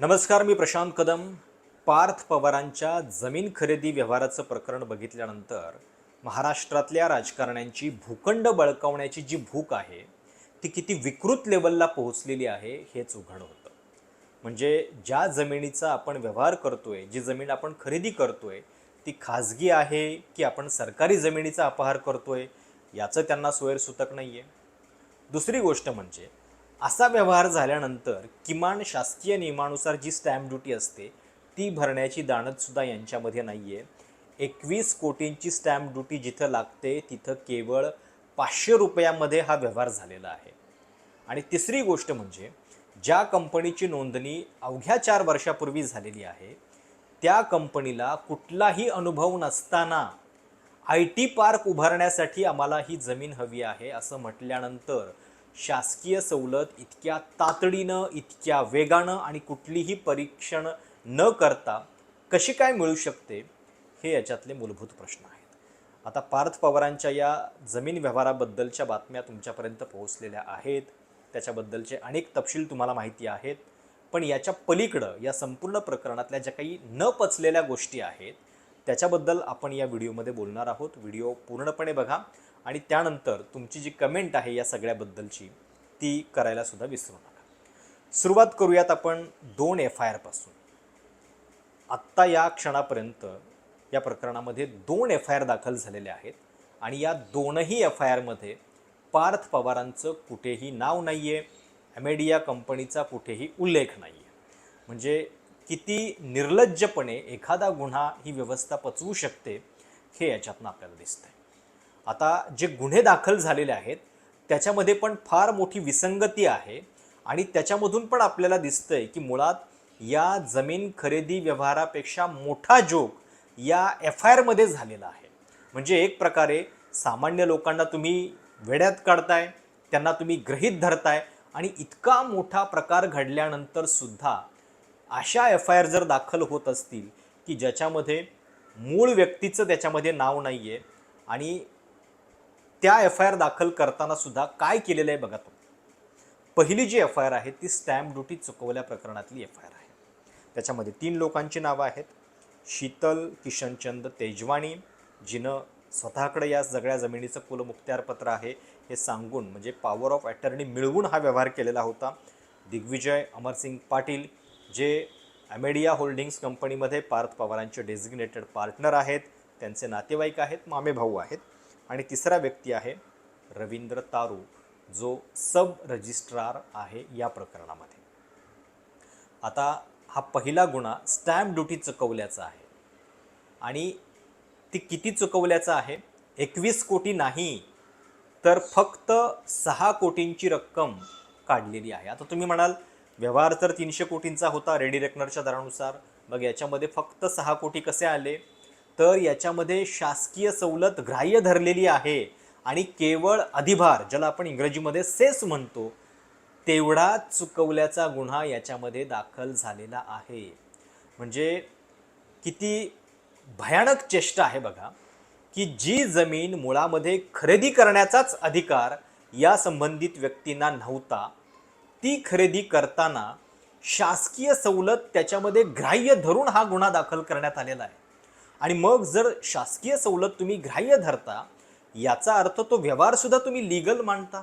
नमस्कार मी प्रशांत कदम. पार्थ पवारांच्या जमीन खरेदी व्यवहाराचं प्रकरण बघितल्यानंतर महाराष्ट्रातल्या राजकारण्यांची भूखंड बळकावण्याची जी भूक आहे ती किती विकृत लेवलला पोहोचलेली आहे हेच उघड होतं. म्हणजे ज्या जमिनीचा आपण व्यवहार करतोय जी जमीन आपण खरेदी करतोय ती खाजगी आहे की आपण सरकारी जमिनीचा अपहार करतोय याचं त्यांना सोयरसुतक नाही आहे दुसरी गोष्ट म्हणजे असा व्यवहार झाल्यानंतर किमान शासकीय नियमानुसार जी स्टॅम्प ड्युटी असते ती भरण्याची दाणतसुद्धा यांच्यामध्ये नाही आहे एकवीस कोटींची स्टॅम्प ड्युटी जिथं लागते तिथं केवळ पाचशे रुपयामध्ये हा व्यवहार झालेला आहे. आणि तिसरी गोष्ट म्हणजे ज्या कंपनीची नोंदणी अवघ्या चार वर्षापूर्वी झालेली आहे त्या कंपनीला कुठलाही अनुभव नसताना आय टी पार्क उभारण्यासाठी आम्हाला ही जमीन हवी आहे असं म्हटल्यानंतर शासकीय सवलत इतक्या तातडीनं इतक्या वेगानं आणि कुठलीही परीक्षण न करता कशी काय मिळू शकते हे याच्यातले मूलभूत प्रश्न आहेत. आता पार्थ पवारांच्या या जमीन व्यवहाराबद्दलच्या बातम्या तुमच्यापर्यंत पोहोचलेल्या आहेत. त्याच्याबद्दलचे अनेक तपशील तुम्हाला माहिती आहेत. पण याच्या पलीकडं या संपूर्ण प्रकरणातल्या ज्या काही न पचलेल्या गोष्टी आहेत त्याच्याबद्दल आपण या व्हिडिओमध्ये बोलणार आहोत. व्हिडिओ पूर्णपणे बघा. आणि त्यानंतर तुमची जी कमेंट आहे या सगळ्याबद्दलची ती करायला सुद्धा विसरू नका. सुरुवात करूयात आपण दोन एफ आय आरपासून आत्ता या क्षणापर्यंत या प्रकरणामध्ये दोन एफ आय आर दाखल झालेले आहेत आणि या दोनही एफ आय आरमध्ये पार्थ पवारांचं कुठेही नाव नाही आहे ॲमेडिया कंपनीचा कुठेही उल्लेख नाही आहे म्हणजे किती निर्लज्जपणे एखादा गुन्हा ही व्यवस्था पचवू शकते हे याच्यातनं आपल्याला दिसतंय. आता जे गुन्हे दाखल झालेले आहेत त्याच्यामध्ये पण फार मोठी विसंगती आहे आणि त्याच्यामधून पण आपल्याला दिसतंय की मुळात या जमीन खरेदी व्यवहारापेक्षा मोठा जोग या एफ आय आरमध्ये झालेला आहे. म्हणजे एक प्रकारे सामान्य लोकांना तुम्ही वेड्यात काढताय त्यांना तुम्ही गृहीत धरताय आणि इतका मोठा प्रकार घडल्यानंतर सुद्धा अशा एफ आय आर जर दाखल होत असतील की ज्याच्यामध्ये मूळ व्यक्तीचं त्याच्यामध्ये नाव नाही आहे आणि त्या एफ आय आर दाखल करताना सुद्धा काय केलेलं आहे बघा तुम्ही. पहिली जी एफ आय आर आहे ती स्टॅम्प ड्युटी चुकवल्या प्रकरणातली एफ आय आर आहे. त्याच्यामध्ये तीन लोकांची नावं आहेत. शीतल किशनचंद तेजवाणी जिनं स्वतःकडे या सगळ्या जमिनीचं कुलमुख्त्यारपत्र आहे हे सांगून म्हणजे पॉवर ऑफ अटर्नी मिळवून हा व्यवहार केलेला होता. दिग्विजय अमरसिंग पाटील जे ॲमेडिया होल्डिंग्स कंपनीमध्ये पार्थ पवारांचे डेझिग्नेटेड पार्टनर आहेत. त्यांचे नातेवाईक आहेत मामे भाऊ आहेत. आणि तिसरा व्यक्ती आहे रवींद्र तारू जो सब रजिस्ट्रार आहे या प्रकरणामध्ये. आता हा पहिला गुन्हा स्टॅम्प ड्युटी चुकवल्याचा आहे. आणि ती किती चुकवल्याचा आहे? एकवीस कोटी नाही तर फक्त सहा कोटींची रक्कम काढलेली आहे. आता तुम्ही म्हणाल व्यवहार तर तीनशे कोटींचा होता रेडी रेकनरच्या दरानुसार. मग याच्यामध्ये फक्त सहा कोटी कसे आले? तर याच्यामध्ये शासकीय सवलत ग्राह्य धरलेली आहे आणि केवळ अधिभार ज्याला आपण इंग्रजीमध्ये सेस म्हणतो तेवढा चुकवल्याचा गुन्हा याच्यामध्ये दाखल झालेला आहे. म्हणजे किती भयानक चेष्टा आहे बघा की जी जमीन मुळामध्ये खरेदी करण्याचाच अधिकार या संबंधित व्यक्तींना नव्हता ती खरेदी करताना शासकीय सवलत त्याच्यामध्ये ग्राह्य धरून हा गुन्हा दाखल करण्यात आलेला आहे. आणि मग जर शासकीय सवलत तुम्ही ग्राह्य धरता याचा अर्थ तो व्यवहारसुद्धा तुम्ही लिगल मानता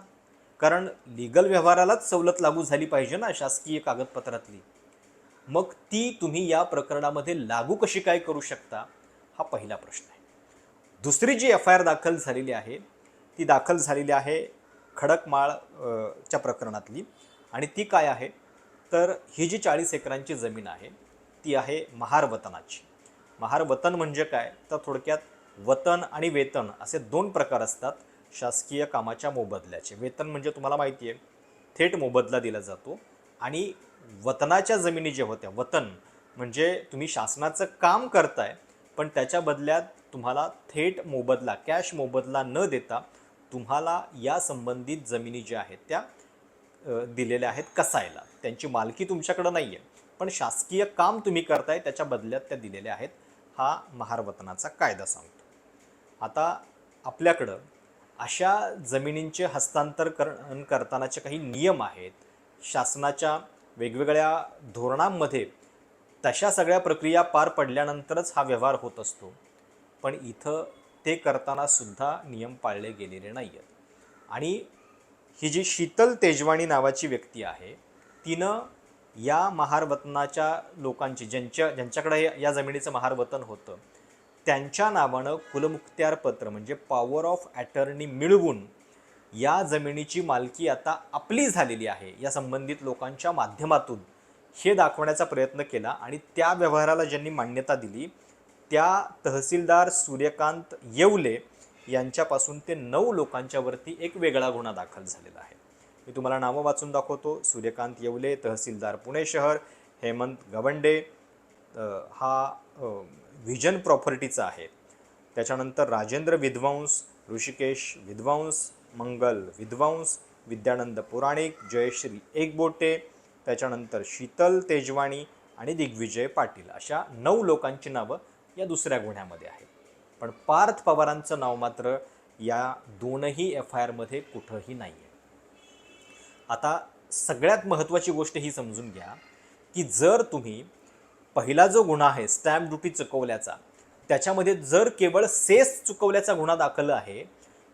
कारण लिगल व्यवहारालाच सवलत लागू झाली पाहिजे ना शासकीय कागदपत्रातली. मग ती तुम्ही या प्रकरणामध्ये लागू कशी काय करू शकता हा पहिला प्रश्न आहे. दुसरी जी एफ आय आर दाखल झालेली आहे ती दाखल झालेली आहे खडकमाळ च्या प्रकरणातली. आणि ती काय आहे? तर ही जी चाळीस एकरांची जमीन आहे ती आहे महारवतनाची महार वतन म्हणजे काय? तर थोडक्यात वतन आणि वेतन असे दोन प्रकार असतात शासकीय कामाच्या मोबदल्याचे. वेतन म्हणजे तुम्हाला माहिती आहे थेट मोबदला दिला जातो आणि वतनाच्या जमिनी जे होत्या वतन म्हणजे तुम्ही शासनाचं काम करताय पण त्याच्या बदल्यात तुम्हाला थेट मोबदला कॅश मोबदला न देता तुम्हाला या संबंधित जमिनी ज्या आहेत त्या दिलेल्या आहेत कसायला. त्यांची मालकी तुमच्याकडं नाही आहे पण शासकीय काम तुम्ही करताय त्याच्या बदल्यात त्या दिलेल्या आहेत हा महारवतनाचा कायदा सांगतो. आता आपल्याकडं अशा जमिनींचे हस्तांतर करण करतानाचे काही नियम आहेत. शासनाच्या वेगवेगळ्या धोरणांमध्ये तशा सगळ्या प्रक्रिया पार पडल्यानंतरच हा व्यवहार होत असतो. पण इथं ते करताना सुद्धा नियम पाळले गेलेले नाही आहेत आणि ही जी शीतल तेजवाणी नावाची व्यक्ती आहे तिनं या महारवतनाच्या लोकांची ज्यांच्या ज्यांच्याकडे या जमिनीचं महारवतन होतं त्यांच्या नावानं कुलमुक्त्यारपत्र म्हणजे पॉवर ऑफ ॲटर्नी मिळवून या जमिनीची मालकी आता आपली झालेली आहे या संबंधित लोकांच्या माध्यमातून हे दाखवण्याचा प्रयत्न केला आणि त्या व्यवहाराला ज्यांनी मान्यता दिली त्या तहसीलदार सूर्यकांत येवले यांच्यापासून ते नऊ लोकांच्यावरती एक वेगळा गुन्हा दाखल झालेला आहे. मी तुम्हाला नावं वाचून दाखवतो. सूर्यकांत येवले तहसीलदार पुणे शहर हेमंत गवंडे. हा व्हिजन प्रॉपर्टीचा आहे. त्याच्यानंतर राजेंद्र विद्वांस ऋषिकेश विद्वांस मंगल विद्वांस विद्यानंद पुराणिक जयश्री एकबोटे त्याच्यानंतर शीतल तेजवाणी आणि दिग्विजय पाटील. अशा नऊ लोकांची नावं या दुसऱ्या गुन्ह्यामध्ये आहेत. पण पार्थ पवारांचं नाव मात्र या दोनही एफ आय आरमध्ये कुठंही नाही आहे आता सगळ्यात महत्त्वाची गोष्ट ही समजून घ्या की जर तुम्ही पहिला जो गुन्हा आहे स्टॅम्प ड्युटी चुकवल्याचा त्याच्यामध्ये जर केवळ सेस चुकवल्याचा गुन्हा दाखल आहे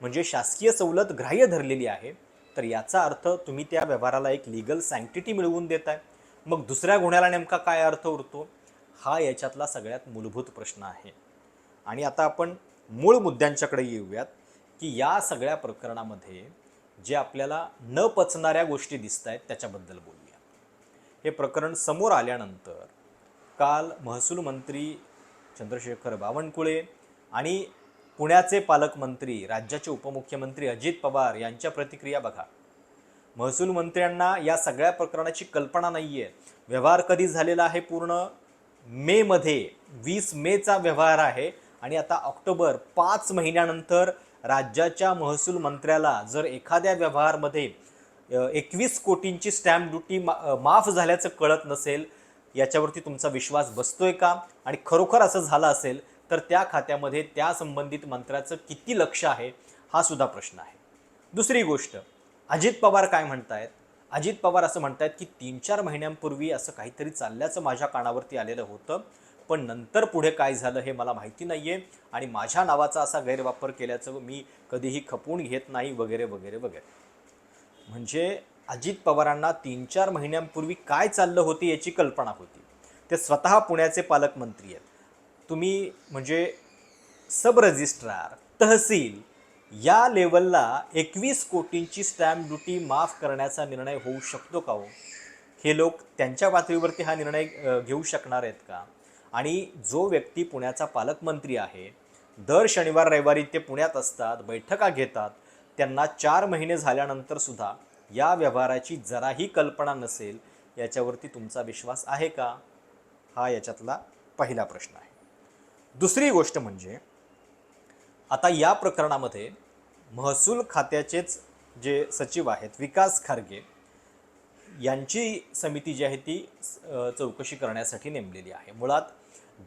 म्हणजे शासकीय सवलत ग्राह्य धरलेली आहे तर याचा अर्थ तुम्ही त्या व्यवहाराला एक लिगल सँक्टिटी मिळवून देत आहे मग दुसऱ्या गुन्ह्याला नेमका काय अर्थ उरतो? हा याच्यातला सगळ्यात मूलभूत प्रश्न आहे. आणि आता आपण मूळ मुद्द्यांच्याकडे येऊयात की या सगळ्या प्रकरणामध्ये जे आपल्याला न पचणाऱ्या गोष्टी दिसत आहेत त्याच्याबद्दल बोलूया. हे प्रकरण समोर आल्यानंतर काल महसूल मंत्री चंद्रशेखर बावनकुळे आणि पुण्याचे पालकमंत्री राज्याचे उपमुख्यमंत्री अजित पवार यांच्या प्रतिक्रिया बघा. महसूल मंत्र्यांना या सगळ्या प्रकरणाची कल्पना नाही आहे व्यवहार कधी झालेला आहे पूर्ण? मेमध्ये वीस मेचा व्यवहार आहे आणि आता ऑक्टोबर पाच महिन्यानंतर राज्याच्या महसूल मंत्र्याला जर एखाद्या व्यवहारमध्ये एकवीस कोटींची स्टॅम्प ड्युटी मा माफ झाल्याचं कळत नसेल याच्यावरती तुमचा विश्वास बसतोय का? आणि खरोखर असं झालं असेल तर त्या खात्यामध्ये त्या संबंधित मंत्र्याचं किती लक्ष आहे हा सुद्धा प्रश्न आहे. दुसरी गोष्ट अजित पवार काय म्हणतायत? अजित पवार असं म्हणतायत की तीन चार महिन्यांपूर्वी असं काहीतरी चालल्याचं माझ्या कानावरती आलेलं होतं. पण नंतर पुढे काय झालं हे मला माहिती नाही आहे आणि माझ्या नावाचा असा गैरवापर केल्याचं मी कधीही खपवून घेत नाही वगैरे वगैरे वगैरे. म्हणजे अजित पवारांना तीन चार महिन्यांपूर्वी काय चाललं होती याची कल्पना होती. ते स्वतः पुण्याचे पालकमंत्री आहेत. तुम्ही म्हणजे सब रजिस्ट्रार तहसील या लेवलला एकवीस कोटींची स्टॅम्प ड्युटी माफ करण्याचा निर्णय होऊ शकतो का हो? हे लोक त्यांच्या पातळीवरती हा निर्णय घेऊ शकणार आहेत का? आणि जो व्यक्ती पुण्याचा पालकमंत्री आहे दर शनिवार रविवारी ते पुण्यात असतात बैठका घेतात त्यांना चार महिने झाल्यानंतर सुद्धा या व्यवहाराची जराही कल्पना नसेल याच्यावरती तुमचा विश्वास आहे का? हा याच्यातला पहिला प्रश्न आहे. दुसरी गोष्ट म्हणजे आता या प्रकरणामध्ये महसूल खात्याचेच जे सचिव आहेत विकास खारगे यांची समिती जी आहे ती चौकशी करण्यासाठी नेमलेली आहे. मुळात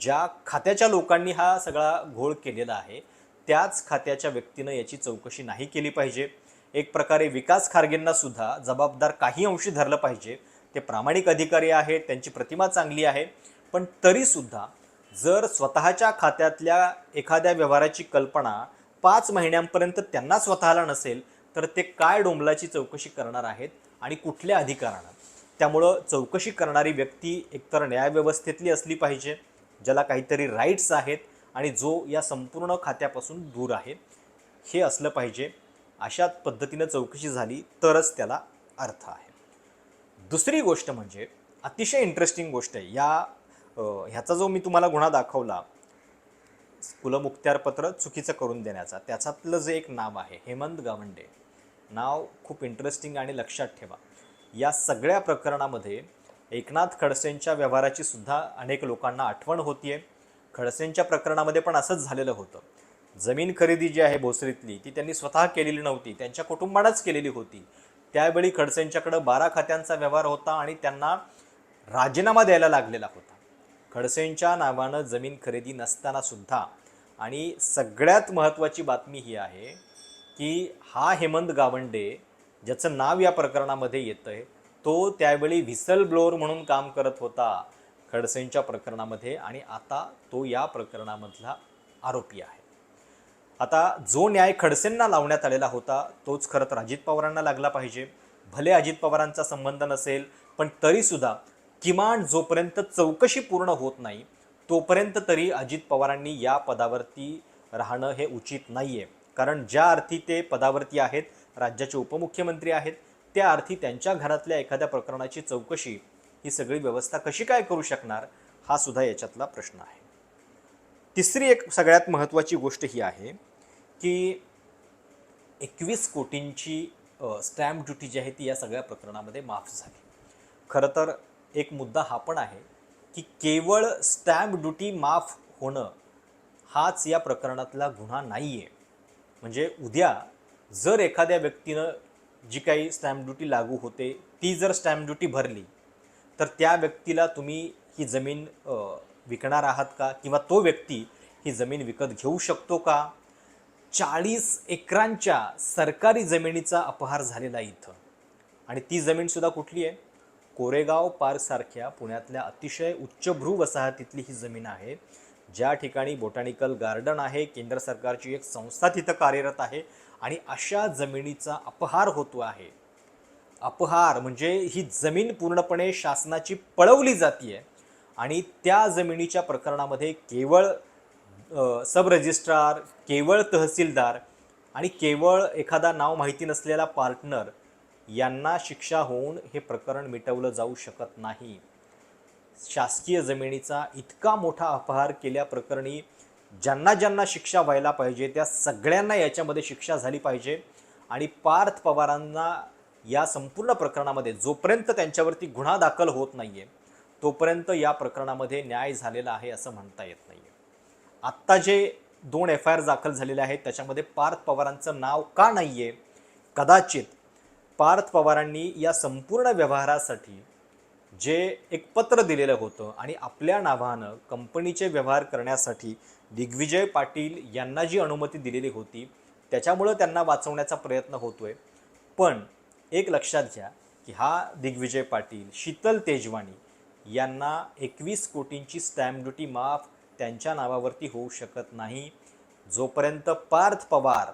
ज्या खात्याच्या लोकांनी हा सगळा घोळ केलेला आहे त्याच खात्याच्या व्यक्तीनं याची चौकशी नाही केली पाहिजे. एक प्रकारे विकास खारगेंना सुद्धा जबाबदार काही अंशी धरलं पाहिजे. ते प्रामाणिक अधिकारी आहेत त्यांची प्रतिमा चांगली आहे. पण तरीसुद्धा जर स्वतःच्या खात्यातल्या एखाद्या व्यवहाराची कल्पना पाच महिन्यांपर्यंत त्यांना स्वतःला नसेल तर ते काय डोंबलाची चौकशी करणार आहेत आणि कुठल्या अधिकारानं. त्यामुळं चौकशी करणारी व्यक्ती एकतर न्यायव्यवस्थेतली असली पाहिजे ज्याला काहीतरी राईट्स आहेत आणि जो या संपूर्ण खात्यापासून दूर आहे हे असलं पाहिजे. अशा पद्धतीनं चौकशी झाली तरच त्याला अर्थ आहे. दुसरी गोष्ट म्हणजे अतिशय इंटरेस्टिंग गोष्ट आहे. या ह्याचा जो मी तुम्हाला गुन्हा दाखवला कुलमुक्त्यारपत्र चुकीचं करून देण्याचा त्याच्यातलं जे एक नाव आहे हेमंत गावंडे. नाव खूप इंटरेस्टिंग आणि लक्षात ठेवा. या सगळ्या प्रकरणामध्ये एकनाथ खडसेंच्या व्यवहाराची सुद्धा अनेक लोकांना आठवण होतीये. खडसेंच्या प्रकरणामध्ये पण असंच झालेलं होतं. जमीन खरेदी जी आहे भोसरीतली ती त्यांनी स्वतः केलेली नव्हती त्यांच्या कुटुंबानंच केलेली होती. त्यावेळी खडसेंच्याकडं बारा खात्यांचा व्यवहार होता आणि त्यांना राजीनामा द्यायला लागलेला होता. खडसेंच्या नावानं जमीन खरेदी नसताना सुद्धा आणि सगळ्यात महत्त्वाची बातमी ही आहे की हा हेमंत गावंडे ज्याचं नाव या प्रकरणामध्ये येतं आहे तो त्यावेळी व्हिसल ब्लोअर म्हणून काम करत होता खडसेंच्या प्रकरणामध्ये आणि आता तो या प्रकरणामधला आरोपी आहे. आता जो न्याय खडसेंना लावण्यात आलेला होता तोच खरं तर अजित पवारांना लागला पाहिजे. भले अजित पवारांचा संबंध नसेल पण तरीसुद्धा किमान जोपर्यंत चौकशी पूर्ण होत नाही तोपर्यंत तरी अजित पवारांनी या पदावरती राहणं हे उचित नाही आहे कारण ज्या अर्थी ते पदावरती आहेत राज्याचे उपमुख्यमंत्री आहेत त्या अर्थी त्यांच्या घरातल्या एखाद्या प्रकरणाची चौकशी ही सगळी व्यवस्था कशी काय करू शकणार हा सुद्धा याच्यातला प्रश्न आहे. तिसरी एक सगळ्यात महत्त्वाची गोष्ट ही आहे की एकवीस कोटींची स्टॅम्प ड्युटी जी आहे ती या सगळ्या प्रकरणामध्ये माफ झाली. खरं तर एक मुद्दा हा पण आहे की केवळ स्टॅम्प ड्युटी माफ होणं हाच या प्रकरणातला गुन्हा नाही आहे म्हणजे उद्या जर एखाद्या व्यक्तीनं जी काही स्टॅम्प ड्युटी लागू होते ती जर स्टॅम्प ड्युटी भरली तर त्या व्यक्तीला तुम्ही ही जमीन विकणार आहात का? किंवा तो व्यक्ती ही जमीन विकत घेऊ शकतो का? चाळीस एकरांच्या सरकारी जमिनीचा अपहार झालेला आहे इथं. आणि ती जमीनसुद्धा कुठली आहे? कोरेगाव पार्कसारख्या पुण्यातल्या अतिशय उच्चभ्रू वसाहतीतली ही जमीन आहे. ज्या ठिकाणी बोटॅनिकल गार्डन आहे केंद्र सरकारची एक संस्था तिथं कार्यरत आहे आणि अशा जमिनीचा अपहार होतो आहे. अपहार म्हणजे ही जमीन पूर्णपणे शासनाची पळवली जाते आणि त्या जमिनीच्या प्रकरणामध्ये केवळ सब रजिस्ट्रार केवळ तहसीलदार आणि केवळ एखादा नाव माहिती नसलेला पार्टनर यांना शिक्षा होऊन हे प्रकरण मिटवलं जाऊ शकत नाही. शासकीय जमिनीचा इतका मोठा अपहार केल्याप्रकरणी ज्यांना ज्यांना शिक्षा व्हायला पाहिजे त्या सगळ्यांना याच्यामध्ये शिक्षा झाली पाहिजे. आणि पार्थ पवारांना या संपूर्ण प्रकरणामध्ये जोपर्यंत त्यांच्यावरती गुन्हा दाखल होत नाही आहे तोपर्यंत या प्रकरणामध्ये न्याय झालेला आहे असं म्हणता येत नाही आहे आत्ता जे दोन एफ आय आर दाखल झालेले आहेत त्याच्यामध्ये पार्थ पवारांचं नाव का नाही आहे कदाचित पार्थ पवारांनी या संपूर्ण व्यवहारासाठी जे एक पत्र दिलेलं होतं आणि आपल्या नावानं कंपनीचे व्यवहार करण्यासाठी दिग्विजय पाटील यांना जी अनुमती दिलेली होती त्याच्यामुळं त्यांना वाचवण्याचा प्रयत्न होतोय. पण एक लक्षात घ्या की हा दिग्विजय पाटील शीतल तेजवानी यांना एकवीस कोटींची स्टॅम्प ड्युटी माफ त्यांच्या नावावरती होऊ शकत नाही. जोपर्यंत पार्थ पवार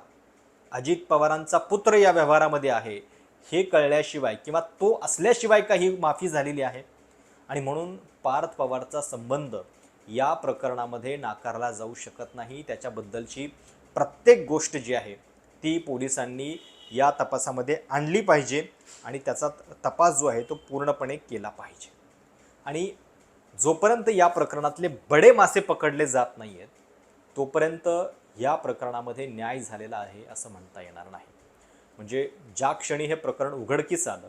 अजित पवारांचा पुत्र या व्यवहारामध्ये आहे हे कळल्याशिवाय किंवा तो असल्याशिवाय काही माफी झालेली आहे? आणि म्हणून पार्थ पवारचा संबंध या प्रकरणामध्ये नाकारला जाऊ शकत नाही. त्याच्याबद्दलची प्रत्येक गोष्ट जी आहे ती पोलिसांनी या तपासामध्ये आणली पाहिजे आणि त्याचा तपास जो आहे तो पूर्णपणे केला पाहिजे. आणि जोपर्यंत या प्रकरणातले बडे मासे पकडले जात नाही आहेत तोपर्यंत या प्रकरणामध्ये न्याय झालेला आहे असं म्हणता येणार नाही. म्हणजे ज्या क्षणी हे प्रकरण उघडकीस आलं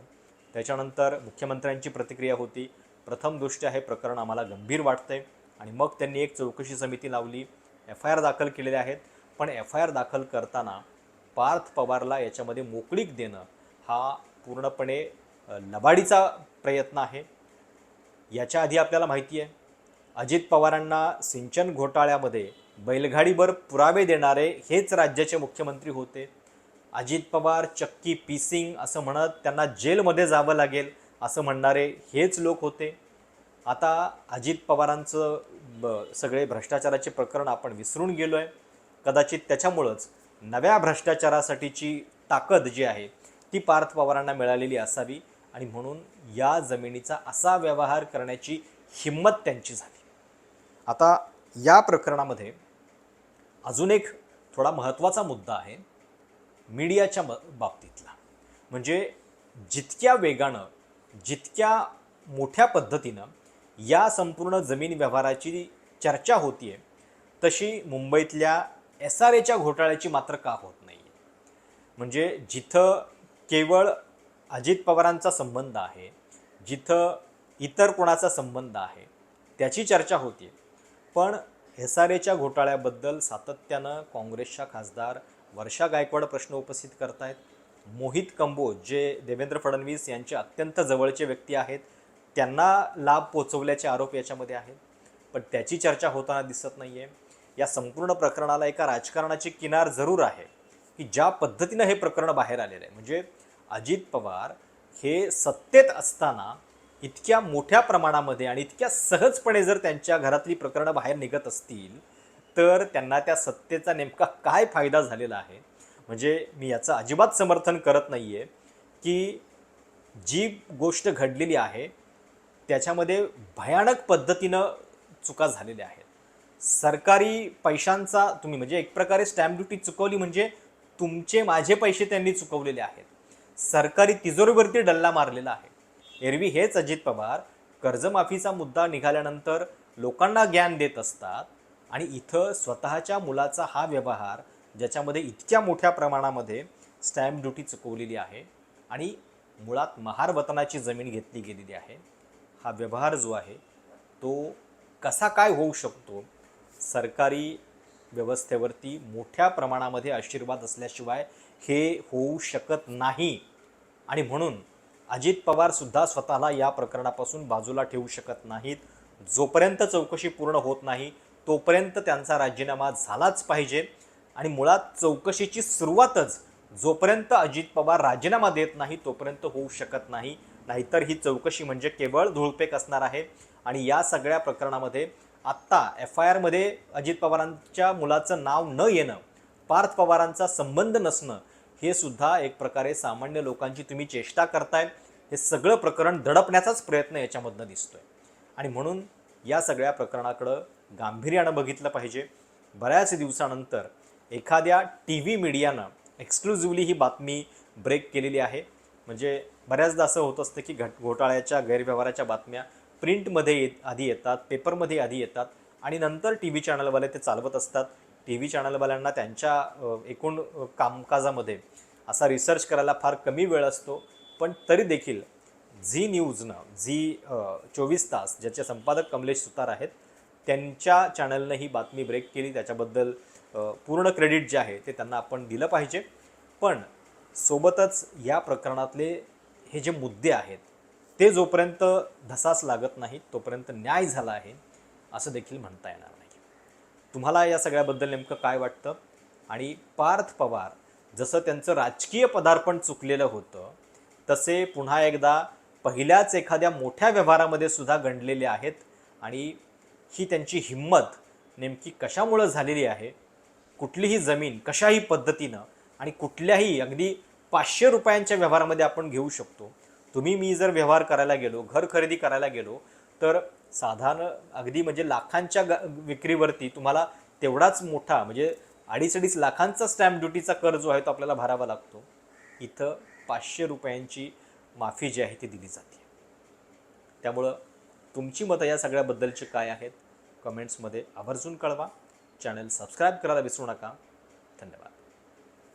त्याच्यानंतर मुख्यमंत्र्यांची प्रतिक्रिया होती. प्रथम दृष्ट्या हे प्रकरण आम्हाला गंभीर वाटतंय आणि मग त्यांनी एक चौकशी समिती लावली. एफ आय आर दाखल केलेले आहेत. पण एफ आय आर दाखल करताना पार्थ पवारला याच्यामध्ये मोकळीक देणं हा पूर्णपणे लबाडीचा प्रयत्न आहे. याच्या आधी आपल्याला माहिती आहे अजित पवारांना सिंचन घोटाळ्यामध्ये बैलगाडीवर पुरावे देणारे हेच राज्याचे मुख्यमंत्री होते. अजित पवार चक्की पीसिंग असं म्हणत त्यांना जेलमध्ये जावं लागेल असं म्हणणारे हेच लोक होते. आता अजित पवारांचं ब सगळे भ्रष्टाचाराचे प्रकरण आपण विसरून गेलो आहे कदाचित त्याच्यामुळंच नव्या भ्रष्टाचारासाठीची ताकद जी आहे ती पार्थ पवारांना मिळालेली असावी आणि म्हणून या जमिनीचा असा व्यवहार करण्याची हिंमत त्यांची झाली. आता या प्रकरणामध्ये अजून एक थोडा महत्त्वाचा मुद्दा आहे. मीडियाच्या ब बाबतीतला. म्हणजे जितक्या वेगानं जितक्या मोठ्या पद्धतीनं या संपूर्ण जमीन व्यवहाराची चर्चा होतीये तशी मुंबईतल्या एस आर एच्या घोटाळ्याची मात्र का होत नाही म्हणजे जिथं केवळ अजित पवारांचा संबंध आहे जिथं इतर कोणाचा संबंध आहे त्याची चर्चा होती पण एस आर एच्या घोटाळ्याबद्दल सातत्यानं काँग्रेसच्या खासदार वर्षा गायकवाड प्रश्न उपस्थित करतायत. मोहित कंबो जे देवेंद्र फडणवीस यांचे अत्यंत जवळचे व्यक्ती आहेत त्यांना लाभ पोचवल्याचे आरोप याच्यामध्ये आहेत. पण त्याची चर्चा होताना दिसत नाही आहे या संपूर्ण प्रकरणाला एका राजकारणाची किनार जरूर आहे की ज्या पद्धतीनं हे प्रकरण बाहेर आलेलं आहे. म्हणजे अजित पवार हे सत्तेत असताना इतक्या मोठ्या प्रमाणामध्ये आणि इतक्या सहजपणे जर त्यांच्या घरातली प्रकरणं बाहेर निघत असतील तर त्यांना त्या सत्तेचा नेमका काय फायदा झालेला आहे? म्हणजे मी याचं अजिबात समर्थन करत नाही आहे की जी गोष्ट घडलेली आहे त्याच्यामध्ये भयानक पद्धतीनं चुका झालेल्या आहेत. सरकारी पैशांचा तुम्ही म्हणजे एक प्रकारे स्टॅम्प ड्युटी चुकवली म्हणजे तुमचे माझे पैसे त्यांनी चुकवलेले आहेत. सरकारी तिजोरीवरती डल्ला मारलेला आहे. एरवी हेच अजित पवार कर्जमाफीचा मुद्दा निघाल्यानंतर लोकांना ज्ञान देत असतात आणि इथं स्वतःच्या मुलाचा हा व्यवहार ज्याच्यामध्ये इतक्या मोठ्या प्रमाणामध्ये स्टॅम्प ड्युटी चुकवलेली आहे आणि मुळात महार वतनाची जमीन घेतली गेलेली आहे हा व्यवहार जो आहे तो कसा काय होऊ शकतो? सरकारी व्यवस्थेवरती मोठ्या प्रमाणामध्ये आशीर्वाद असल्याशिवाय हे होऊ शकत नाही. आणि म्हणून अजित पवारसुद्धा स्वतःला या प्रकरणापासून बाजूला ठेवू शकत नाहीत. जोपर्यंत चौकशी पूर्ण होत नाही तोपर्यंत त्यांचा राजीनामा झालाच पाहिजे. आणि मुळात चौकशीची सुरुवातच जोपर्यंत अजित पवार राजीनामा देत नाही तोपर्यंत होऊ शकत नाही. नाहीतर ही चौकशी म्हणजे केवळ धुळपेक असणार आहे. आणि या सगळ्या प्रकरणामध्ये आत्ता एफ आय आरमध्ये अजित पवारांच्या मुलाचं नाव न येणं पार्थ पवारांचा संबंध नसणं हे सुद्धा एक प्रकारे सामान्य लोकांची तुम्ही चेष्टा करताय. हे सगळं प्रकरण दडपण्याचाच प्रयत्न याच्यामधनं दिसतोय. आणि म्हणून या सगळ्या प्रकरणाकडं गांभीर्यानं बघितलं पाहिजे. बऱ्याच दिवसानंतर एखाद्या टी व्ही मीडियानं एक्सक्लुझिव्हली ही बातमी ब्रेक केलेली आहे. म्हणजे बऱ्याचदा असं होत असतं की घट घोटाळ्याच्या गैरव्यवहाराच्या बातम्या प्रिंटमध्ये येत आधी येतात पेपरमध्ये आधी येतात आणि नंतर टी व्ही चॅनलवाले ते चालवत असतात. टी व्ही चॅनलवाल्यांना त्यांच्या एकूण कामकाजामध्ये असा रिसर्च करायला फार कमी वेळ असतो. पण तरी देखील झी न्यूजनं झी चोवीस तास ज्याचे संपादक कमलेश सुतार आहेत त्यांच्या चॅनलनं ही बातमी ब्रेक केली. त्याच्याबद्दल पूर्ण क्रेडिट जे आहे ते त्यांना आपण दिलं पाहिजे. पण सोबतच या प्रकरणातले हे जे मुद्दे आहेत ते जोपर्यंत धसास लागत नाही तोपर्यंत न्याय झाला आहे असं देखील म्हणता येणार नाही. तुम्हाला या सगळ्याबद्दल नेमकं काय वाटतं? आणि पार्थ पवार जसं त्यांचं राजकीय पदार्पण चुकलेलं होतं तसे पुन्हा एकदा पहिल्याच एखाद्या मोठ्या व्यवहारामध्ये सुद्धा गणलेले आहेत. आणि ही त्यांची हिंमत नेमकी कशामुळं झालेली आहे? कुठलीही जमीन कशाही पद्धतीनं आणि कुठल्याही अगदी पाचशे रुपयांच्या व्यवहारामध्ये आपण घेऊ शकतो. तुम्ही मी जर व्यवहार करायला गेलो घर खरेदी करायला गेलो तर साधारण अगदी म्हणजे लाखांच्या ग विक्रीवरती तुम्हाला तेवढाच मोठा म्हणजे अडीच अडीच लाखांचा स्टॅम्प ड्युटीचा कर जो आहे तो आपल्याला भरावा लागतो. इथं पाचशे रुपयांची माफी जी आहे ती दिली जाते. त्यामुळं तुमची मतं या सगळ्याबद्दलची काय आहेत? कमेंट्समध्ये आवर्जून कळवा. चॅनल सबस्क्राईब करायला विसरू नका. धन्यवाद.